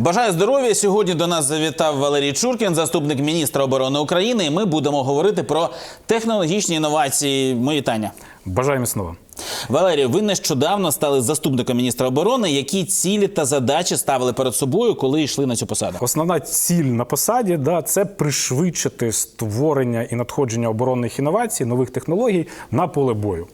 Бажаю здоров'я. Сьогодні до нас завітав Валерій Чуркін, заступник міністра оборони України. І ми будемо говорити про технологічні інновації. Мої вітання. Бажаємо міцного. Валерій, ви нещодавно стали заступником міністра оборони. Які цілі та задачі ставили перед собою, коли йшли на цю посаду? Основна ціль на посаді да, це пришвидшити створення і надходження оборонних інновацій, нових технологій на поле бою.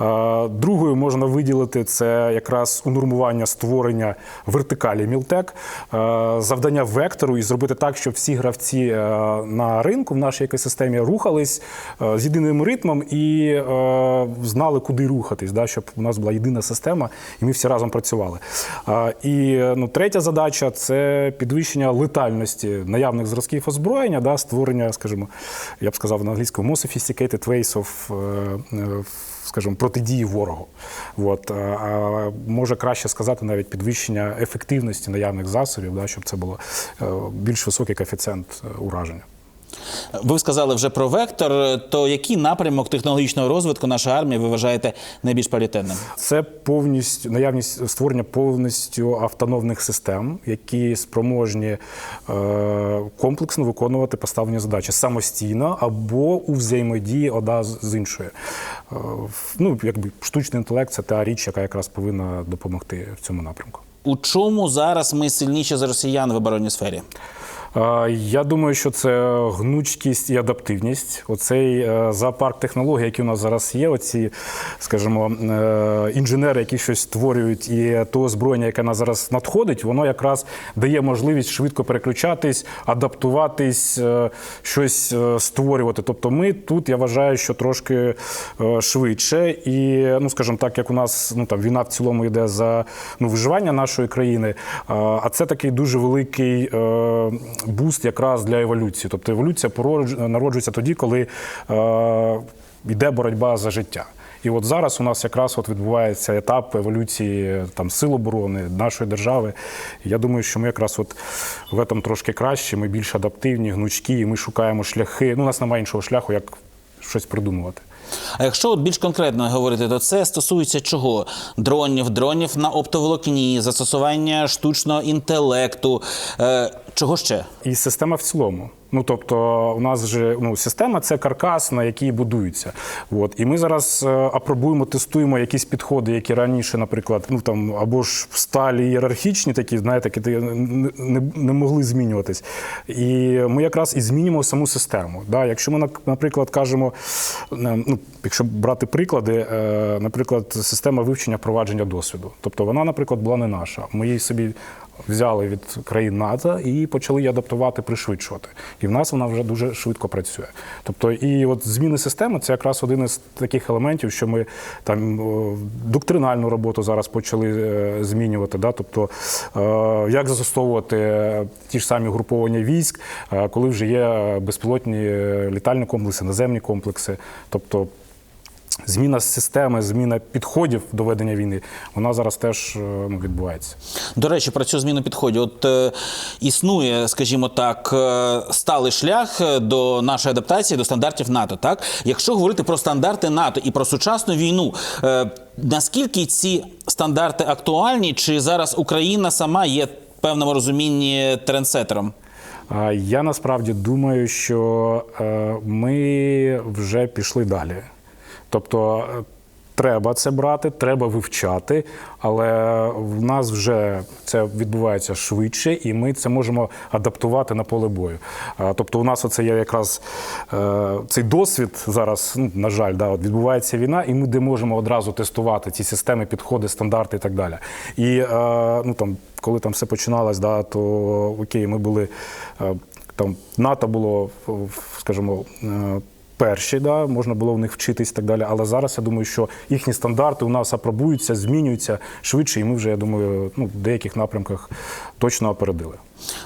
Е, Другою можна виділити це якраз унормування створення вертикалі Мілтек, е, завдання вектору і зробити так, щоб всі гравці е, на ринку в нашій екосистемі рухались з єдиним ритмом і знали, куди рухатись, да, щоб у нас була єдина система, і ми всі разом працювали. Е, І ну, третя задача це підвищення летальності наявних зразків озброєння, да, створення, скажімо, я б сказав на англійському more sophisticated ways of, е, е, скажімо, протидії ворогу. От, а, а може краще сказати навіть підвищення ефективності наявних засобів, да, щоб це було е, більш високий коефіцієнт ураження. Ви сказали вже про вектор. То який напрямок технологічного розвитку нашої армії ви вважаєте найбільш пріоритетним? Це повністю наявність створення повністю автономних систем, які спроможні е, комплексно виконувати поставлені задачі самостійно або у взаємодії одна з іншою. Е, ну, якби штучний інтелект це та річ, яка якраз повинна допомогти в цьому напрямку. У чому зараз ми сильніші за росіян в оборонній сфері? Я думаю, що це гнучкість і адаптивність. Оцей е, зоопарк технологій, який у нас зараз є, оці, скажімо, е, інженери, які щось створюють, і то озброєння, яке нас зараз надходить, воно якраз дає можливість швидко переключатись, адаптуватись, е, щось створювати. Тобто, ми тут я вважаю, що трошки швидше, і ну, скажімо так, як у нас ну там війна в цілому йде за ну виживання нашої країни, а це такий дуже великий. Буст якраз для еволюції. Тобто еволюція народжується тоді, коли е, йде боротьба за життя. І от зараз у нас якраз от відбувається етап еволюції там сил оборони нашої держави. Я думаю, що ми якраз от в этом трошки краще, ми більш адаптивні, гнучкі, і ми шукаємо шляхи. Ну, у нас немає іншого шляху, як щось придумувати. А якщо от більш конкретно говорити, то це стосується чого? Дронів, дронів на оптоволокні, застосування штучного інтелекту. Е, чого ще? І система в цілому. Ну тобто, у нас же ну система це каркас, на який будується. От і ми зараз е, апробуємо, тестуємо якісь підходи, які раніше, наприклад, ну там або ж сталі ієрархічні, такі знаєте, які не, не, могли змінюватись. І ми якраз і змінюємо саму систему. Да? Якщо ми наприклад кажемо, е, ну якщо брати приклади, е, наприклад, система вивчення впровадження досвіду. Тобто вона, наприклад, була не наша. Ми її собі взяли від країн НАТО і почали її адаптувати, пришвидшувати. І в нас вона вже дуже швидко працює. Тобто, і от зміни системи це якраз один із таких елементів, що ми там доктринальну роботу зараз почали е, змінювати. Да? Тобто, е, як застосовувати е, ті ж самі груповання військ, е, коли вже є безпілотні е, літальні комплекси, наземні комплекси. Тобто, Зміна системи, зміна підходів до ведення війни, вона зараз теж е, ну, відбувається. До речі, про цю зміну підходів. От е, існує, скажімо так, е, сталий шлях е, до нашої адаптації до стандартів НАТО. Так, якщо говорити про стандарти НАТО і про сучасну війну, е, наскільки ці стандарти актуальні, чи зараз Україна сама є в певному розумінні трендсетером? Я насправді думаю, що ми вже пішли далі. Тобто е, треба це брати, треба вивчати, але в нас вже це відбувається швидше, і ми це можемо адаптувати на поле бою. Тобто, у нас оце є якраз е, цей досвід зараз, ну, на жаль, да, от відбувається війна, і ми де можемо одразу тестувати ці системи, підходи, стандарти і так далі. І е, ну, там, коли там все починалось, да, то окей, ми були там НАТО було, скажімо, перші, да, можна було в них вчитись і так далі. Але зараз я думаю, що їхні стандарти у нас апробуються, змінюються швидше, і ми вже, я думаю, ну, в деяких напрямках точно опередили.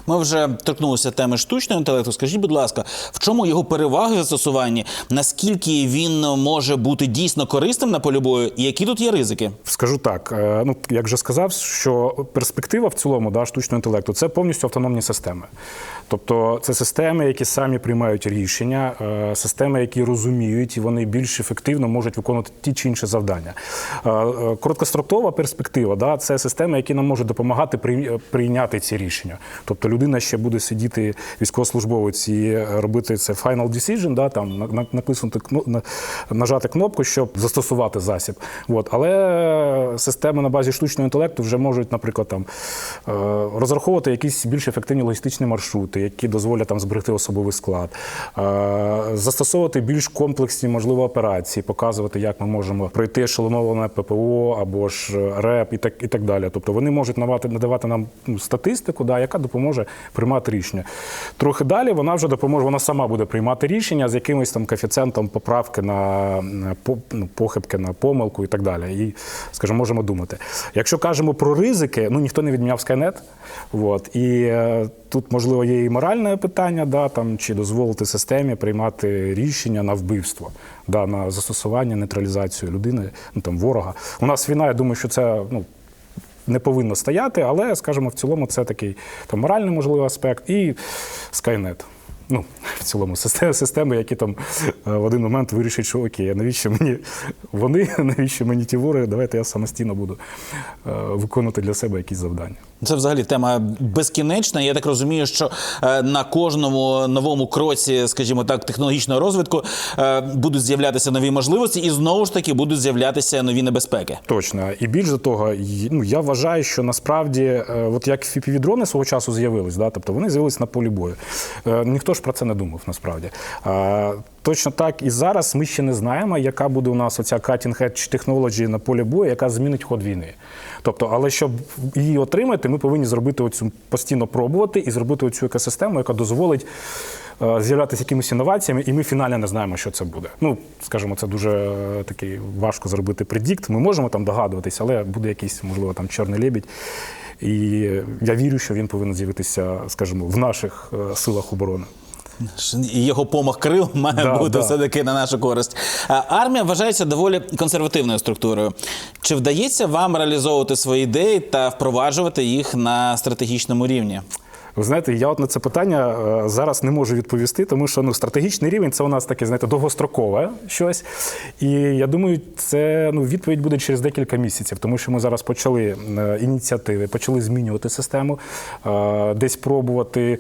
Ми вже торкнулися теми штучного інтелекту. Скажіть, будь ласка, в чому його переваги в застосуванні? Наскільки він може бути дійсно корисним на полі бою? І які тут є ризики? Скажу так, е, ну як вже сказав, що перспектива в цілому да, штучного інтелекту це повністю автономні системи. Тобто це системи, які самі приймають рішення, е, системи, які розуміють, і вони більш ефективно можуть виконувати ті чи інші завдання. Е, е, Короткострокова перспектива да, це системи, які нам можуть допомагати прийняти ці рішення. Тобто людина ще буде сидіти, військовослужбовець, і робити це final decision, да, там на- на- натиснути нажати кнопку, щоб застосувати засіб. От. Але системи на базі штучного інтелекту вже можуть, наприклад, там розраховувати якісь більш ефективні логістичні маршрути, які дозволять там зберегти особовий склад, е, застосовувати більш комплексні, можливо, операції, показувати, як ми можемо пройти ешелоноване ППО або ж е, РЕП і так, і так далі. Тобто вони можуть надавати, надавати нам статистику, да, яка допоможе приймати рішення. Трохи далі вона вже допоможе, вона сама буде приймати рішення з якимось там коефіцієнтом поправки на ну, похибки, на помилку і так далі. І, скажімо, можемо думати. Якщо кажемо про ризики, ну ніхто не відміняв Skynet. От, і е, тут, можливо, є моральне питання, да, там, чи дозволити системі приймати рішення на вбивство, да, на застосування, нейтралізацію людини, ну, там, ворога. У нас війна, я думаю, що це. Ну, не повинно стояти, але, скажімо, в цілому це такий там, моральний можливий аспект і Skynet. Ну, в цілому, системи, системи, які там е, в один момент вирішать, що окей, а навіщо мені вони, навіщо мені ті вори, давайте я самостійно буду е, виконувати для себе якісь завдання. Це взагалі тема безкінечна. Я так розумію, що е, на кожному новому кроці, скажімо так, технологічного розвитку будуть з'являтися нові можливості, і знову ж таки будуть з'являтися нові небезпеки. Точно. І більш до того, ну, я вважаю, що насправді, от як FPV-дрони свого часу з'явились, да, тобто вони з'явились на полі бою. Ніхто ж про це не думав насправді. А, Точно так і зараз ми ще не знаємо, яка буде у нас оця cutting edge технології на полі бою, яка змінить ход війни. Тобто, але щоб її отримати, ми повинні зробити оцю постійно пробувати і зробити оцю екосистему, яка дозволить е, з'являтися якимись інноваціями, і ми фінально не знаємо, що це буде. Ну, скажімо, це дуже е, такий важко зробити предікт. Ми можемо там догадуватися, але буде якийсь, можливо, там чорний лебідь. І я вірю, що він повинен з'явитися, скажімо, в наших е, силах оборони. Його помах крил має Да, бути да. все-таки на нашу користь. Армія вважається доволі консервативною структурою. Чи вдається вам реалізовувати свої ідеї та впроваджувати їх на стратегічному рівні? Ви знаєте, я от на це питання е, зараз не можу відповісти, тому що ну, стратегічний рівень це у нас таке, знаєте, довгострокове щось. І я думаю, це ну, відповідь буде через декілька місяців, тому що ми зараз почали е, ініціативи, почали змінювати систему, е, десь пробувати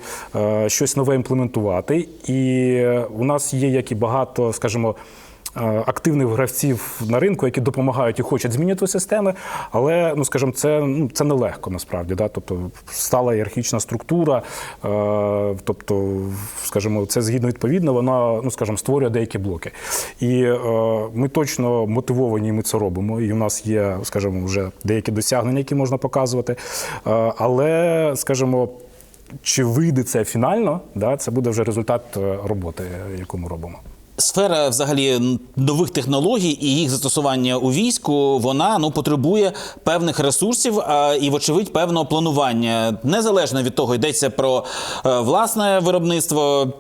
щось нове імплементувати. І у нас є як і багато, скажімо, активних гравців на ринку, які допомагають і хочуть змінювати системи, але ну скажімо, це ну це нелегко насправді. Да? Тобто стала ієрархічна структура, е, тобто, скажімо, це згідно відповідно, вона ну скажімо, створює деякі блоки. І е, ми точно мотивовані, ми це робимо. І у нас є, скажімо, вже деякі досягнення, які можна показувати. Е, але, скажімо. Чи вийде це фінально? Да, це буде вже результат е, роботи, яку ми робимо. Сфера взагалі нових технологій і їх застосування у війську вона ну потребує певних ресурсів а, і, вочевидь, певного планування. Незалежно від того, йдеться про е, власне виробництво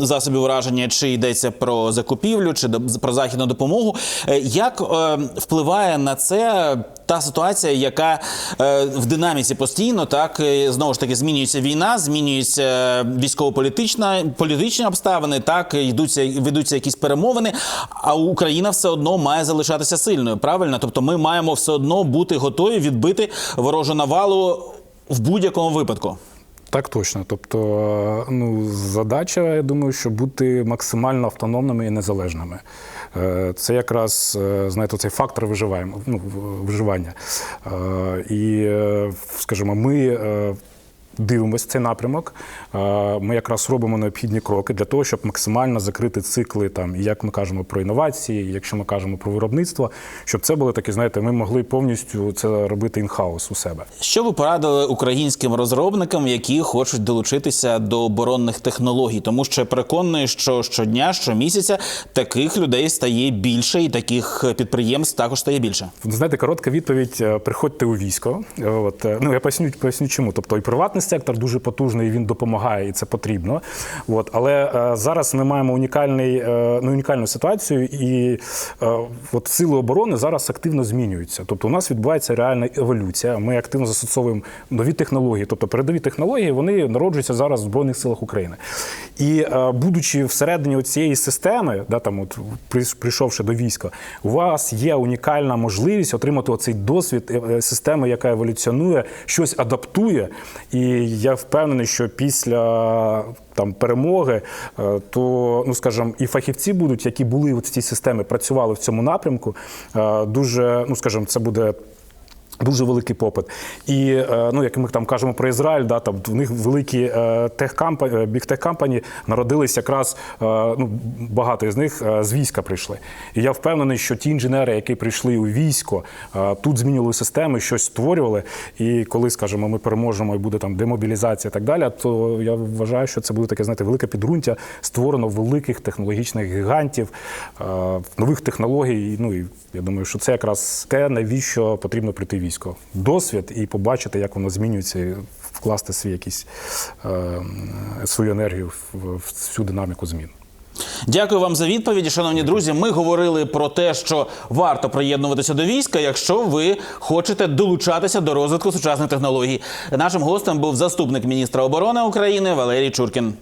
засобів ураження, чи йдеться про закупівлю, чи про західну допомогу. Е, Як е, впливає на це та ситуація, яка е, в динаміці постійно так знову ж таки змінюється війна, змінюється військово-політична політичні обставини, так йдуться ведуться якісь перемовини. А Україна все одно має залишатися сильною. Правильно, тобто ми маємо все одно бути готові відбити ворожу навалу в будь-якому випадку. Так точно. Тобто, е, ну, задача, я думаю, що бути максимально автономними і незалежними. Е, Це якраз, е, знаєте, цей фактор ну, виживання. Е, І, е, скажімо, ми. Дивимося цей напрямок. Е, Ми якраз робимо необхідні кроки для того, щоб максимально закрити цикли, там, як ми кажемо про інновації, якщо ми кажемо про виробництво, щоб це були такі, знаєте, ми могли повністю це робити інхаус у себе. Що ви порадили українським розробникам, які хочуть долучитися до оборонних технологій? Тому що я переконаний, що щодня, щомісяця таких людей стає більше, і таких підприємств також стає більше. Знаєте, коротка відповідь: е, приходьте у військо. Е, От, ну, я поясню, поясню чому. Тобто і приватний сектор дуже потужний, він допомагає, і це потрібно. От, але е, зараз ми маємо унікальний, е, ну, унікальну ситуацію, і е, от сили оборони зараз активно змінюються. Тобто, у нас відбувається реальна еволюція. Ми активно застосовуємо нові технології. Тобто, передові технології вони народжуються зараз в збройних силах України. І е, будучи всередині цієї системи, да, там от прийшовши до війська, у вас є унікальна можливість отримати оцей досвід е, системи, яка еволюціонує, щось адаптує. І я впевнений, що після там перемоги, е, то ну скажімо, і фахівці будуть, які були от в цій системі, працювали в цьому напрямку. е, Дуже, ну скажімо, це буде. Дуже великий попит. І е, ну, як ми там кажемо про Ізраїль, да, там в них великі е, техкампані, бігтех-кампанії народились якраз е, ну, багато із них з війська прийшли. І я впевнений, що ті інженери, які прийшли у військо, тут змінювали системи, щось створювали. І коли, скажімо, ми переможемо і буде там демобілізація і так далі, то я вважаю, що це буде таке, знаєте, велике підґрунтя створено великих технологічних гігантів, нових технологій. Ну і я думаю, що це якраз те, навіщо потрібно прийти в військо. Досвід і побачити, як воно змінюється, вкласти свій якийсь е, свою енергію в цю динаміку змін. Дякую вам за відповіді, шановні друзі. Ми говорили про те, що варто приєднуватися до війська, якщо ви хочете долучатися до розвитку сучасних технологій. Нашим гостем був заступник міністра оборони України Валерій Чуркін.